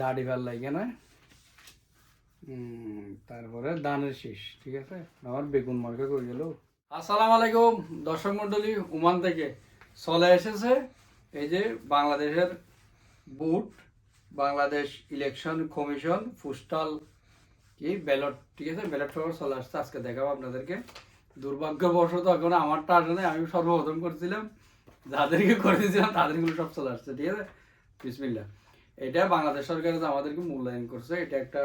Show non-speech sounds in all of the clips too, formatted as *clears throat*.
দাড়ি ভালো লাগে না। তারপরে দানের শীষ ঠিক আছে? আমার বেগুন মার্কা করে গেল? আসসালামু আলাইকুম দর্শক মন্ডলী উমান থেকে। চলে এসেছে এই যে বাংলাদেশের বুট বাংলাদেশ ইলেকশন কমিশন পোস্টাল কি ব্যালট ঠিক আছে? ব্যালট পেপার চলে আসছে আজকে দেখাবো আপনাদেরকে। দুর্ভাগ্যবশত এখন আমারটা আসে নাই, আমি সর্বপ্রথম করছিলাম। যাদেরকে করে দিয়েছিলাম তাদেরগুলো সব চলে আসছে ঠিক আছে? বিসমিল্লা এটা বাংলাদেশ সরকার যে আমাদেরকে মূল্যায়ন করছে এটা একটা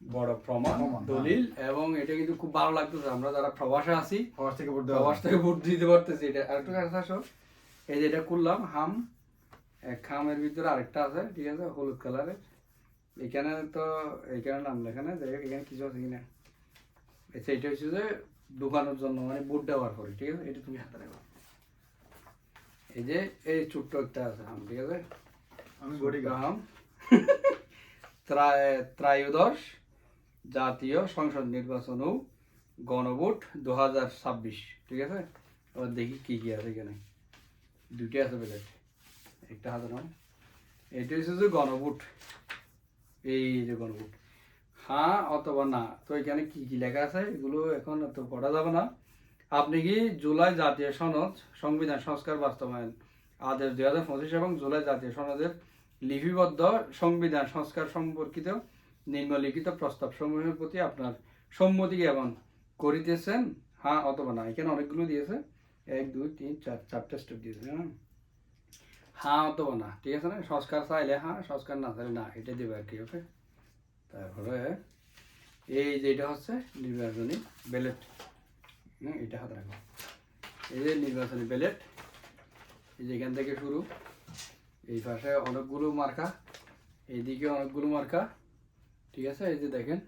বড় প্রমাণ হ্যাঁ। দলিল এবং এটা কিন্তু খুব ভালো লাগতেছে। আমরা যারা প্রবাসে আছি প্রবাস থেকে ভোট প্রবাস থেকে ভোট দিতে পারতেছি। এটা আরেকটু কাছে আসো। এই যে এটা করলাম হাম এক খামের ভিতরে আরেকটা আছে ঠিক আছে হলুদ কালারের। এখানে তো এইখানে নাম লেখা না যাই এখানে কিছু আছে কিনা। আচ্ছা এটা হচ্ছে যে ঢুকানোর জন্য মানে বুট দেওয়ার পরে ঠিক আছে? এটা তুমি হাতে রাখো। এই যে এই ছোট্ট একটা আছে হাম ঠিক আছে? *laughs* ত্রায়- ত্রয়োদশ জাতীয় সংসদ নির্বাচন ও গণভোট দু হাজার ছাব্বিশ, ঠিক আছে? এবার দেখি কি কি আছে এখানে। দুটি আছে প্লেট একটা হাতে নাও। এটা হচ্ছে যে গণভোট। এই যে গণভোট। হ্যাঁ অথবা না। তো এখানে কি কি লেখা আছে এগুলো এখন তো পড়া যাবে না। আপনি কি জুলাই জাতীয় সনদ, সংবিধান সংস্কার বাস্তবায়ন আদেশ দুই হাজার পঁচিশ এবং জুলাই জাতীয় সনদের লিপিবদ্ধ সংবিধান, সংস্কার সম্পর্কিত নিম্নলিখিত প্রস্তাব সমূহের প্রতি আপনার সম্মতি জ্ঞাপন করিতেছেন হ্যাঁ অথবা না। এখানে অনেকগুলো দিয়েছে। এক, দুই, তিন, চার, চারটে স্টেপ দিয়েছে হ্যাঁ। হ্যাঁ অথবা না, ঠিক আছে না? সংস্কার চাইলে হ্যাঁ সংস্কার না চাইলে না, এটা দেবে আর কি, ওকে? তারপরে এই যে এটা হচ্ছে নির্বাচনী ব্যালেট হ্যাঁ এটা হাতে রাখো। এই যে নির্বাচনী ব্যালেট এই যে এখান থেকে শুরু। এই পাশে অনেকগুলো মার্কা এইদিকে অনেকগুলো মার্কা ঠিক আছে? এই যে দেখেন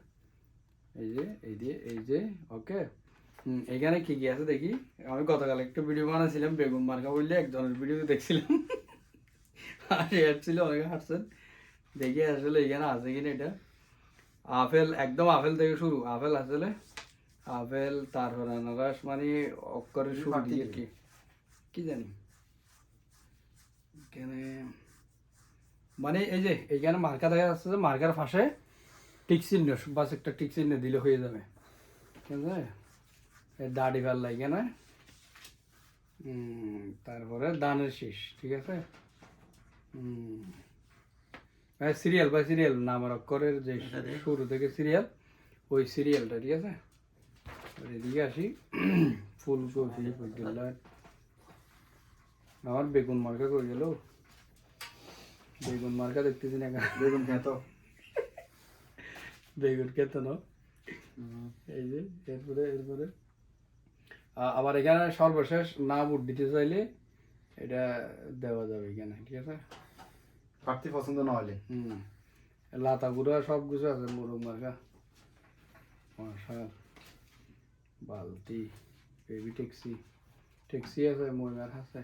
এই যে এই যে এই যে ওকে? এখানে কি কি আছে দেখি? আমি গতকাল একটা ভিডিও বানাইছিলাম বেগুন মার্কা বললে একজনের ভিডিও দেখছিলাম। হাসি হাঁটছিল অনেকে হাঁটছেন। দেখি আসলে এখানে আছে কিনা এটা। আপেল একদম আপেল থেকে শুরু। আপেল আসলে আপেল তারপরে আনারস মানে অক্ষরের শুরু দিয়ে? কি কি জানি। এখানে মানে এই যে এইখানে মার্কা দেখা যাচ্ছে যে মার্কার পাশে টিক চিহ্ন বাস একটা টিক চিহ্ন দিলে হয়ে যাবে। ঠিক আছে? এই দাড়ি ভালো লাগে না তারপরে দানের শীষ ঠিক আছে? সিরিয়াল বা সিরিয়াল নামের অক্ষরের যে শুরু থেকে সিরিয়াল ওই সিরিয়ালটা ঠিক আছে? এদিকে আসি। *clears throat* ফুলকপি আমার বেগুন মার্কা করে গেল? বেগুন মার্কা দেখতেছি না বেগুন খেত। বেগুন খেত না। এই যে এরপরে এরপরে। আবার এখানে সর্বশেষ না ভোট দিতে চাইলে এটা দেওয়া যাবে এখানে ঠিক আছে? প্রার্থী পছন্দ না হলে। হুম। লাতা গুঁড়া সব কিছু আছে মুরগ মার্কা। মশাল বালতি বেবি ট্যাক্সি ট্যাক্সি আছে মহিলার আছে।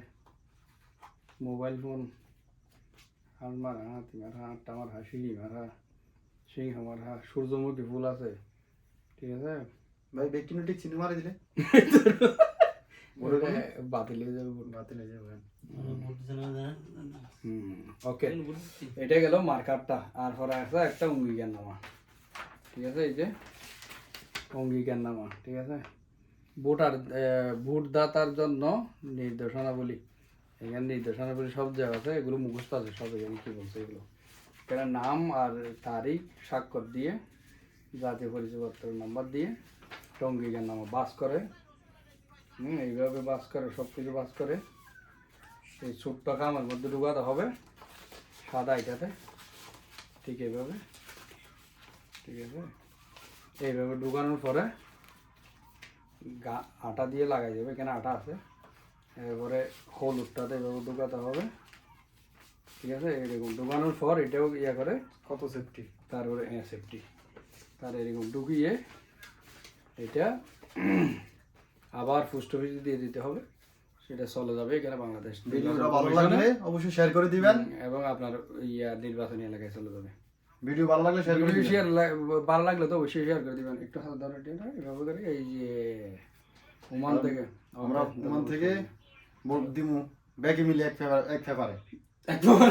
মোবাইল ফোন হাল মারা হাতি মারা আটটা মারা শিঙি মারা সিংহ মারা সূর্যমুখী ফুল আছে ঠিক আছে? ভাই ব্যক্তিনৈতিক সিনেমা দিলে। *laughs* ওটা বাতিল হয়ে যাবে বাতিল হয়ে যাবে ওকে। এটা গেল মার্কারটা। আর পরে আছে একটা অঙ্গীকার নামা। ঠিক আছে এই যে অঙ্গীকার নামা ঠিক আছে? ভোটার ভোটদাতার জন্য নির্দেশনাবলী। এখানে নির্দেশনাবলী সব জায়গা আছে, এগুলো মুখস্থ আছে, সব এখানে কি বলছে এগুলো। এখানে নাম আর তারিখ, স্বাক্ষর দিয়ে, জাতীয় পরিচয়পত্রের নাম্বার দিয়ে একটা অঙ্গীকার নামা বাস করে। হুম, এইভাবে বাস করে সব কিছু বাস করে। এই ছোট্ট কামের মধ্যে ঢুকাতে হবে, সাদা এটাতে ঠিক এইভাবে, ঠিক আছে এইভাবে ঢুকানোর পরে গা, আটা দিয়ে লাগাই দেবে, এখানে আটা আছে। এরপরে হলুদটাতে এভাবে ঢুকাতে হবে। ঠিক আছে? এরকম ঢুকানোর পর এটাও ইয়ে করে কত সেফটি তারপরে হ্যাঁ সেফটি তার এরকম ঢুকিয়ে এটা আবার পোস্ট অফিসে দিয়ে দিতে হবে। সেটা চলে যাবে এখানে বাংলাদেশ ভিডিওটা ভালো লাগলে অবশ্যই শেয়ার করে দিবেন। এবং আপনার ইয়া নির্বাচনী এলাকায় চলে যাবে। ভিডিও ভালো লাগলে শেয়ার করে দিবেন। শেয়ার ভালো লাগলে তো অবশ্যই শেয়ার করে দিবেন। একটু হাত ধরে এভাবে করে এই যে ওমান থেকে আমরা ওমান থেকে ভোট দিমু ব্যাগে মিলে এক ফেভার এক ফেভারে এক ফেভার।